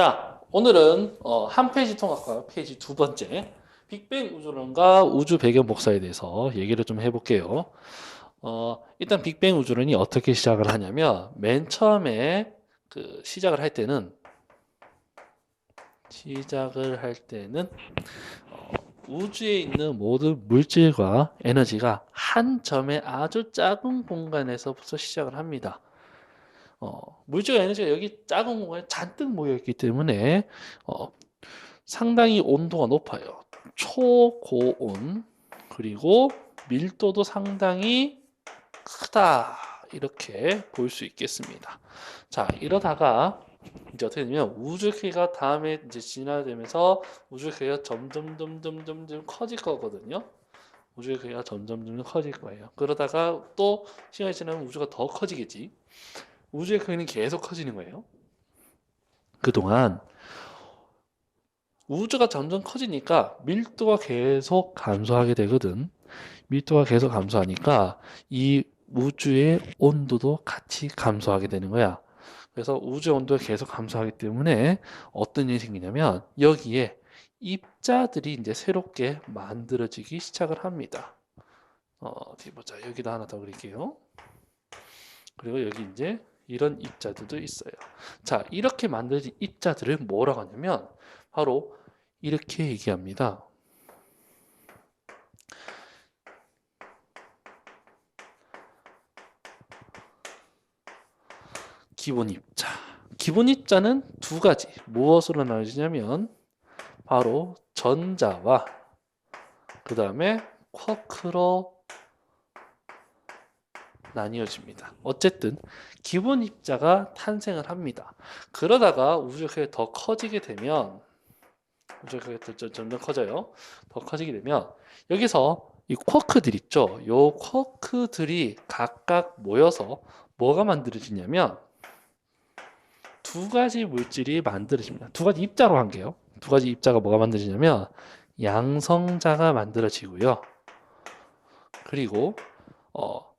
자, 오늘은 어, 한 페이지 통합과 페이지 두 번째 빅뱅 우주론과 우주 배경 복사에 대해서 얘기를 좀 해볼게요. 어, 일단 빅뱅 우주론이 어떻게 시작을 하냐면 맨 처음에 그 시작을 할 때는 시작을 할 때는 어, 우주에 있는 모든 물질과 에너지가 한 점의 아주 작은 공간에서부터 시작을 합니다. 어, 물질과 에너지가 여기 작은 공간에 잔뜩 모여 있기 때문에 어, 상당히 온도가 높아요. 초고온 그리고 밀도도 상당히 크다 이렇게 볼 수 있겠습니다. 자 이러다가 이제 어떻게 되냐면 우주 크기가 다음에 이제 진화되면서 우주 크기가 점점 점점 점점 커질 거거든요. 우주의 크기가 점점 점점 커질 거예요. 그러다가 또 시간이 지나면 우주가 더 커지겠지. 우주의 크기는 계속 커지는 거예요. 그동안 우주가 점점 커지니까 밀도가 계속 감소하게 되거든. 밀도가 계속 감소하니까 이 우주의 온도도 같이 감소하게 되는 거야. 그래서 우주 온도가 계속 감소하기 때문에 어떤 일이 생기냐면 여기에 입자들이 이제 새롭게 만들어지기 시작을 합니다. 어, 어디 보자. 여기다 하나 더 그릴게요. 그리고 여기 이제 이런 입자들도 있어요. 자, 이렇게 만들어진 입자들을 뭐라고 하냐면 바로 이렇게 얘기합니다. 기본 입자. 기본 입자는 두 가지. 무엇으로 나눠지냐면 바로 전자와 그 다음에 쿼크로 나뉘어집니다. 어쨌든 기본 입자가 탄생을 합니다. 그러다가 우주가 더 커지게 되면 우주가 점점 커져요. 더 커지게 되면 여기서 이 쿼크들 있죠. 요 쿼크들이 각각 모여서 뭐가 만들어지냐면 두 가지 물질이 만들어집니다. 두 가지 입자로 한 게요. 두 가지 입자가 뭐가 만들어지냐면 양성자가 만들어지고요. 그리고 어,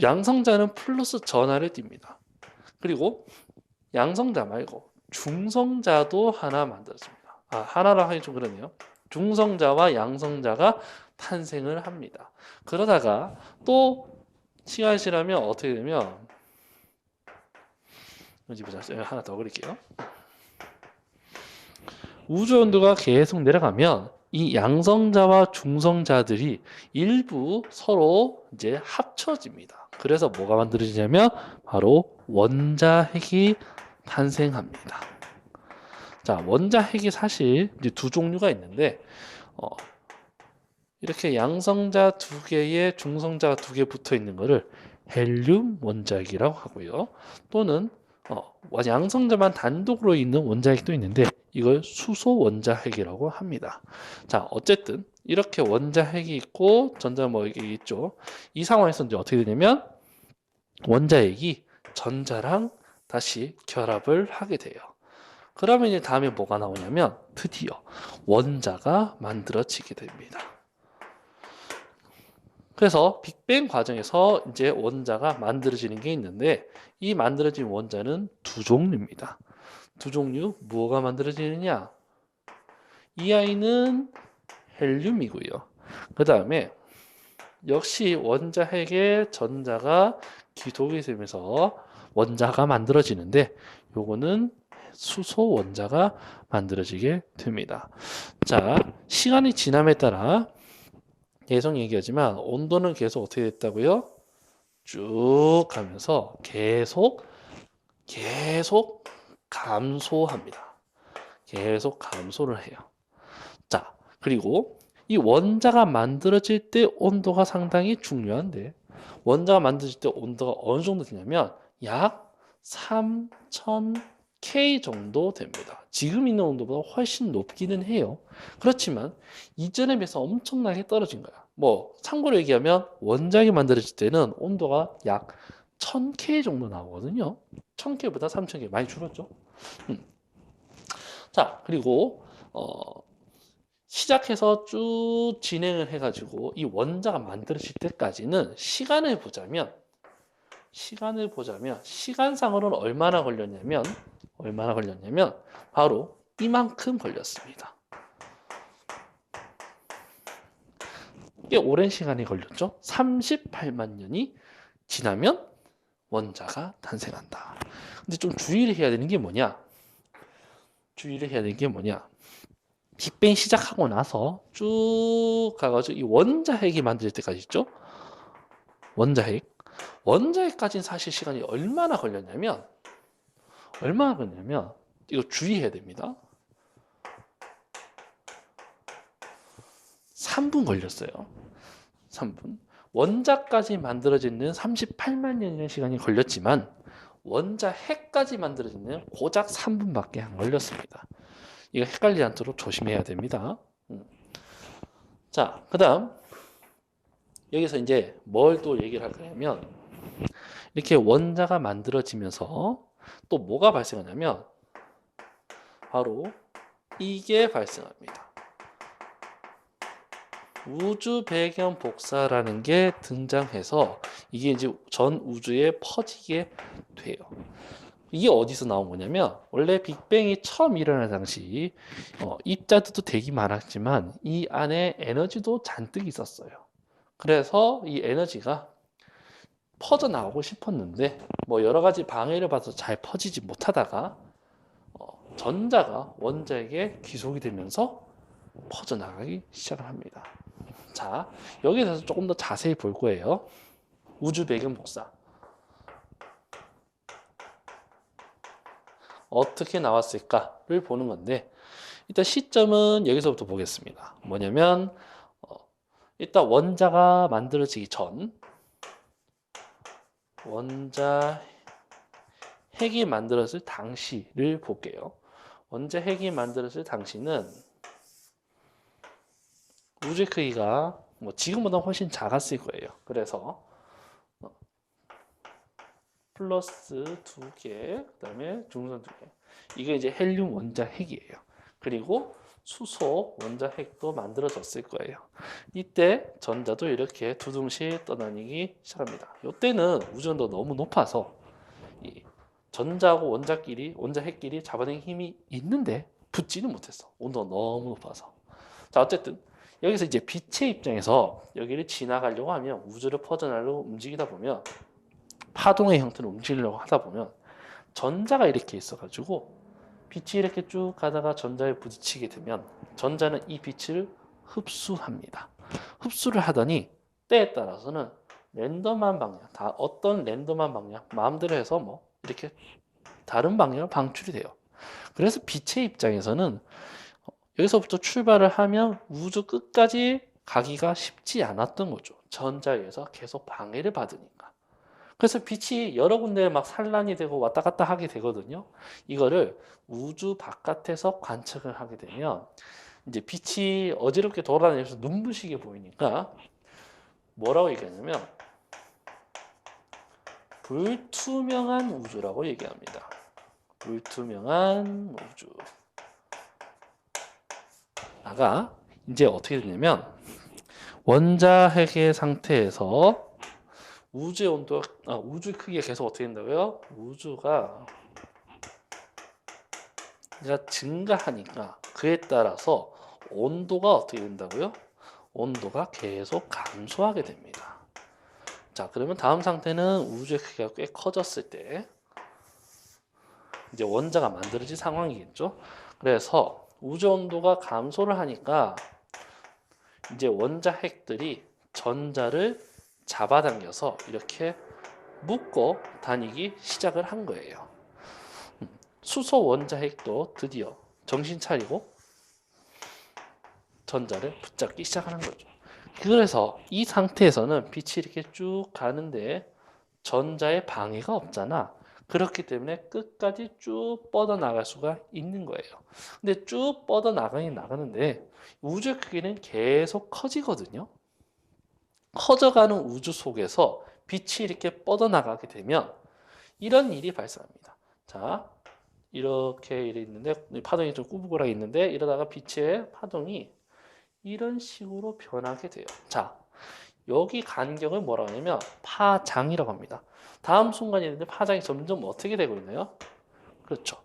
양성자는 플러스 전하를 띱니다. 그리고 양성자 말고 중성자도 하나 만들어집니다. 아, 하나라 하기 좀 그러네요. 중성자와 양성자가 탄생을 합니다. 그러다가 또 시간이 지나면 어떻게 되면 어디 보자. 하나 더 그릴게요. 우주 온도가 계속 내려가면 이 양성자와 중성자들이 일부 서로 이제 합쳐집니다. 그래서 뭐가 만들어지냐면 바로 원자핵이 탄생합니다. 자, 원자핵이 사실 이제 두 종류가 있는데 어, 이렇게 양성자 두 개에 중성자 두 개 붙어 있는 거를 헬륨 원자핵이라고 하고요. 또는 어, 양성자만 단독으로 있는 원자핵도 있는데 이걸 수소 원자 핵이라고 합니다. 자, 어쨌든 이렇게 원자 핵이 있고 전자 뭐 이게 있죠. 이 상황에서 이제 어떻게 되냐면 원자 핵이 전자랑 다시 결합을 하게 돼요. 그러면 이제 다음에 뭐가 나오냐면 드디어 원자가 만들어지게 됩니다. 그래서 빅뱅 과정에서 이제 원자가 만들어지는 게 있는데 이 만들어진 원자는 두 종류입니다. 두 종류 뭐가 만들어지느냐? 이 아이는 헬륨이고요. 그 다음에 역시 원자핵의 전자가 기독이 되면서 원자가 만들어지는데 요거는 수소 원자가 만들어지게 됩니다. 자, 시간이 지남에 따라 계속 얘기하지만 온도는 계속 어떻게 됐다고요? 쭉 가면서 계속 계속 감소합니다. 계속 감소를 해요. 자, 그리고 이 원자가 만들어질 때 온도가 상당히 중요한데 원자가 만들어질 때 온도가 어느 정도 되냐면 약 3000K 정도 됩니다. 지금 있는 온도보다 훨씬 높기는 해요. 그렇지만 이전에 비해서 엄청나게 떨어진 거야. 뭐 참고로 얘기하면 원자기 만들어질 때는 온도가 약 1000K 정도 나오거든요. 1000K보다 3000K 많이 줄었죠. 음. 자, 그리고 어, 시작해서 쭉 진행을 해가지고 이 원자가 만들어질 때까지는 시간을 보자면 시간을 보자면 시간상으로는 얼마나 걸렸냐면 얼마나 걸렸냐면 바로 이만큼 걸렸습니다. 꽤 오랜 시간이 걸렸죠. 38만 년이 지나면 원자가 탄생한다. 근데 좀 주의를 해야 되는 게 뭐냐? 주의를 해야 되는 게 뭐냐? 빅뱅 시작하고 나서 쭉 가가지고 이 원자 핵이 만들 때까지 있죠? 원자 핵. 원자 핵까지는 사실 시간이 얼마나 걸렸냐면 얼마나 걸렸냐면 이거 주의해야 됩니다. 3분 걸렸어요. 3분. 원자까지 만들어지는 38만 년이라는 시간이 걸렸지만 원자 핵까지 만들어지는 고작 3분밖에 안 걸렸습니다. 이거 헷갈리지 않도록 조심해야 됩니다. 음. 자, 그 다음 여기서 이제 뭘 또 얘기를 할 거냐면 이렇게 원자가 만들어지면서 또 뭐가 발생하냐면 바로 이게 발생합니다. 우주 배경 복사라는 게 등장해서 이게 이제 전 우주에 퍼지게 돼요. 이게 어디서 나온 거냐면 원래 빅뱅이 처음 일어날 당시 어, 입자들도 되게 많았지만 이 안에 에너지도 잔뜩 있었어요. 그래서 이 에너지가 퍼져 나오고 싶었는데 뭐 여러 가지 방해를 받아서 잘 퍼지지 못하다가 어, 전자가 원자에게 귀속이 되면서 퍼져 나가기 시작을 합니다. 자, 여기에 대해서 조금 더 자세히 볼 거예요. 우주 배경 복사. 어떻게 나왔을까를 보는 건데, 일단 시점은 여기서부터 보겠습니다. 뭐냐면, 어, 일단 원자가 만들어지기 전, 원자 핵이 만들어질 당시를 볼게요. 원자 핵이 만들어질 당시는 우주의 크기가 뭐 지금보다 훨씬 작았을 거예요. 그래서 어, 플러스 두 개, 그다음에 중선 두 개. 이게 이제 헬륨 원자 핵이에요. 그리고 수소 원자 핵도 만들어졌을 거예요. 이때 전자도 이렇게 두둥실 떠다니기 시작합니다. 이때는 우주온도 너무 높아서 이 전자하고 원자끼리 원자 핵끼리 잡아내는 힘이 있는데 붙지는 못했어. 온도가 너무 높아서. 자 어쨌든 여기서 이제 빛의 입장에서 여기를 지나가려고 하면 우주를 퍼져나가려고 움직이다 보면 파동의 형태로 움직이려고 하다 보면 전자가 이렇게 있어가지고 빛이 이렇게 쭉 가다가 전자에 부딪히게 되면 전자는 이 빛을 흡수합니다. 흡수를 하더니 때에 따라서는 랜덤한 방향, 다 어떤 랜덤한 방향, 마음대로 해서 뭐 이렇게 다른 방향으로 방출이 돼요. 그래서 빛의 입장에서는 여기서부터 출발을 하면 우주 끝까지 가기가 쉽지 않았던 거죠. 전자에 의해서 계속 방해를 받으니까. 그래서 빛이 여러 군데 막 산란이 되고 왔다 갔다 하게 되거든요. 이거를 우주 바깥에서 관측을 하게 되면 이제 빛이 어지럽게 돌아다니면서 눈부시게 보이니까 뭐라고 얘기하냐면 불투명한 우주라고 얘기합니다. 불투명한 우주. 아가 이제 어떻게 되냐면 원자핵의 상태에서 우주의 온도, 아, 우주 크기가 계속 어떻게 된다고요? 우주가 증가하니까 그에 따라서 온도가 어떻게 된다고요? 온도가 계속 감소하게 됩니다. 자, 그러면 다음 상태는 우주의 크기가 꽤 커졌을 때 이제 원자가 만들어진 상황이겠죠. 그래서 우주 온도가 감소를 하니까 이제 원자 핵들이 전자를 잡아당겨서 이렇게 묶어 다니기 시작을 한 거예요. 음, 수소 원자 핵도 드디어 정신 차리고 전자를 붙잡기 시작하는 거죠. 그래서 이 상태에서는 빛이 이렇게 쭉 가는데 전자의 방해가 없잖아. 그렇기 때문에 끝까지 쭉 뻗어 나갈 수가 있는 거예요. 근데 쭉 뻗어 나가긴 나가는데 우주 크기는 계속 커지거든요. 커져가는 우주 속에서 빛이 이렇게 뻗어 나가게 되면 이런 일이 발생합니다. 자, 이렇게 있는데 파동이 좀 꾸부꾸하게 있는데 이러다가 빛의 파동이 이런 식으로 변하게 돼요. 자, 여기 간격을 뭐라고 하냐면 파장이라고 합니다. 다음 순간이 있는데 파장이 점점 어떻게 되고 있나요? 그렇죠.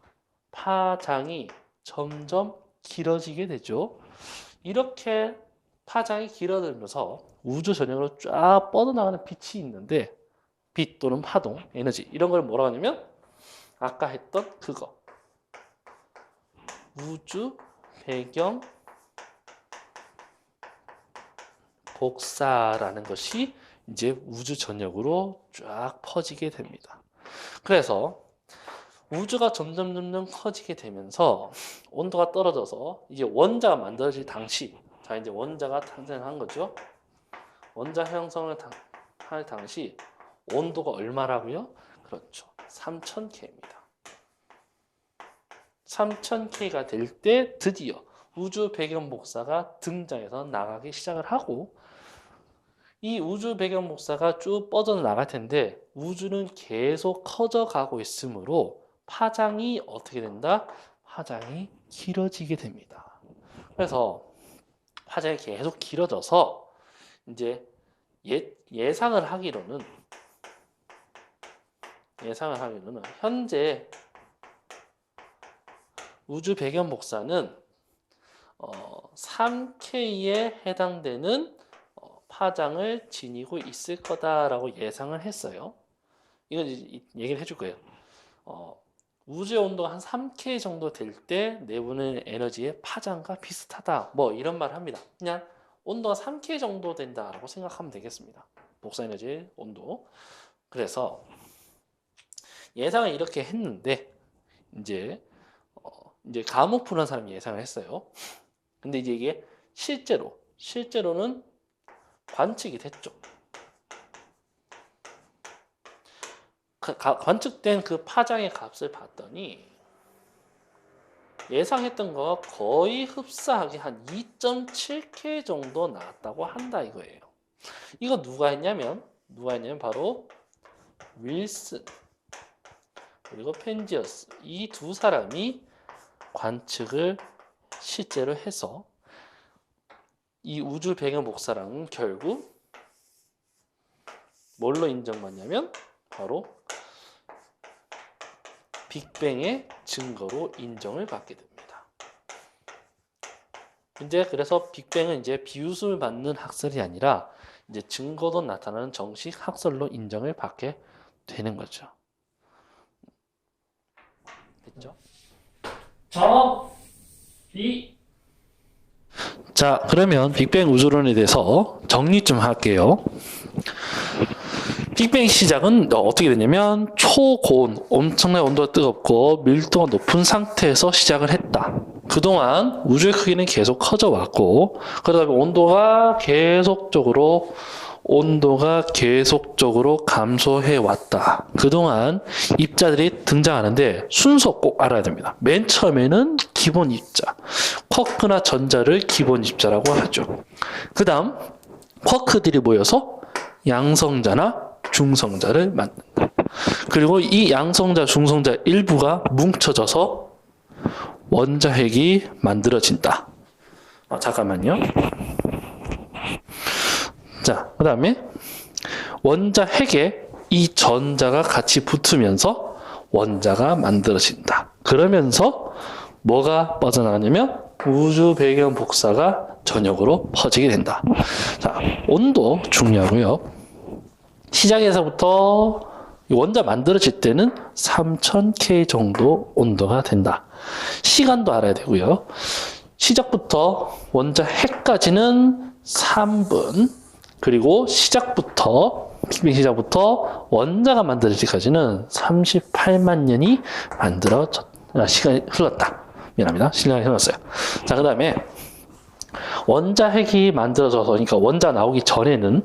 파장이 점점 길어지게 되죠. 이렇게 파장이 길어들면서 우주 전역으로 쫙 뻗어나가는 빛이 있는데 빛 또는 파동, 에너지 이런 걸 뭐라고 하냐면 아까 했던 그거 우주 배경 복사라는 것이 이제 우주 전역으로 쫙 퍼지게 됩니다. 그래서 우주가 점점 점점 커지게 되면서 온도가 떨어져서 이제 원자가 만들어질 당시 자 이제 원자가 탄생한 거죠. 원자 형성을 당- 할 당시 온도가 얼마라고요? 그렇죠. 3000K입니다. 3000K가 될 때 드디어 우주 배경 복사가 등장해서 나가기 시작을 하고 이 우주 배경 복사가 쭉 뻗어 나갈 텐데 우주는 계속 커져 가고 있으므로 파장이 어떻게 된다? 파장이 길어지게 됩니다. 그래서 파장이 계속 길어져서 이제 예, 예상을 하기로는 예상을 하기로는 현재 우주 배경 복사는 어, 3K에 해당되는 어, 파장을 지니고 있을 거다라고 예상을 했어요. 이건 얘기를 해줄 거예요. 어, 우주의 온도가 한 3K 정도 될 때 내보내는 에너지의 파장과 비슷하다. 뭐 이런 말 합니다. 그냥 온도가 3K 정도 된다라고 생각하면 되겠습니다. 복사 에너지의 온도. 그래서 예상을 이렇게 했는데 이제 어, 이제 감옥 푸는 사람이 예상을 했어요. 근데 이제 이게 실제로 실제로는 관측이 됐죠. 그 가- 관측된 그 파장의 값을 봤더니 예상했던 거와 거의 흡사하게 한 2.7K 정도 나왔다고 한다 이거예요. 이거 누가 했냐면 누가 했냐면 바로 윌슨 그리고 펜지어스 이 두 사람이 관측을 실제로 해서 이 우주 배경 복사랑은 결국 뭘로 인정받냐면 바로 빅뱅의 증거로 인정을 받게 됩니다. 이제 그래서 빅뱅은 이제 비웃음을 받는 학설이 아니라 이제 증거도 나타나는 정식 학설로 인정을 받게 되는 거죠. 됐죠? 정리. 자, 그러면 빅뱅 우주론에 대해서 정리 좀 할게요. 빅뱅 시작은 어, 어떻게 됐냐면 초고온, 엄청나게 온도가 뜨겁고 밀도가 높은 상태에서 시작을 했다. 그동안 우주의 크기는 계속 커져 왔고 그러다 보니 온도가 계속적으로 온도가 계속적으로 감소해 왔다. 그동안 입자들이 등장하는데 순서 꼭 알아야 됩니다. 맨 처음에는 기본 입자, 쿼크나 전자를 기본 입자라고 하죠. 그 다음 쿼크들이 모여서 양성자나 중성자를 만든다. 그리고 이 양성자, 중성자 일부가 뭉쳐져서 원자핵이 만들어진다. 아, 잠깐만요. 자, 그 다음에 원자 핵에 이 전자가 같이 붙으면서 원자가 만들어진다. 그러면서 뭐가 빠져나가냐면 우주 배경 복사가 전역으로 퍼지게 된다. 자, 온도 중요하고요. 시작에서부터 이 원자 만들어질 때는 3000K 정도 온도가 된다. 시간도 알아야 되고요. 시작부터 원자 핵까지는 3분, 그리고 시작부터 빅뱅 시작부터 원자가 만들어지기까지는 38만 년이 만들어졌 아, 시간이 흘렀다. 미안합니다. 시간이 흘렀어요. 자, 그 다음에 원자 핵이 만들어져서 그러니까 원자 나오기 전에는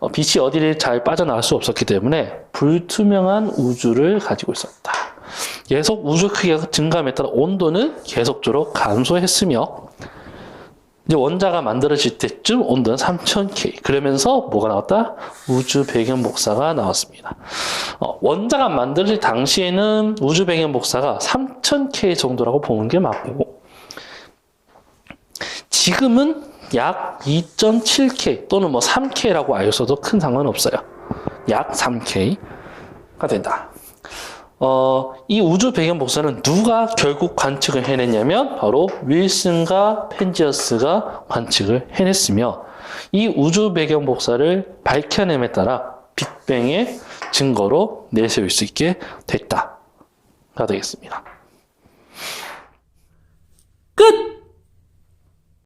어, 빛이 어디를 잘 빠져나갈 수 없었기 때문에 불투명한 우주를 가지고 있었다. 계속 우주 크기가 증가함에 따라 온도는 계속적으로 감소했으며 이제 원자가 만들어질 때쯤 온도는 3000K. 그러면서 뭐가 나왔다? 우주 배경 복사가 나왔습니다. 어, 원자가 만들어질 당시에는 우주 배경 복사가 3000K 정도라고 보는 게 맞고 지금은 약 2.7K 또는 뭐 3K라고 알려서도 큰 상관없어요. 약 3K가 된다. 어, 이 우주 배경 복사는 누가 결국 관측을 해냈냐면 바로 윌슨과 펜지어스가 관측을 해냈으며 이 우주 배경 복사를 밝혀냄에 따라 빅뱅의 증거로 내세울 수 있게 됐다가 되겠습니다. 끝!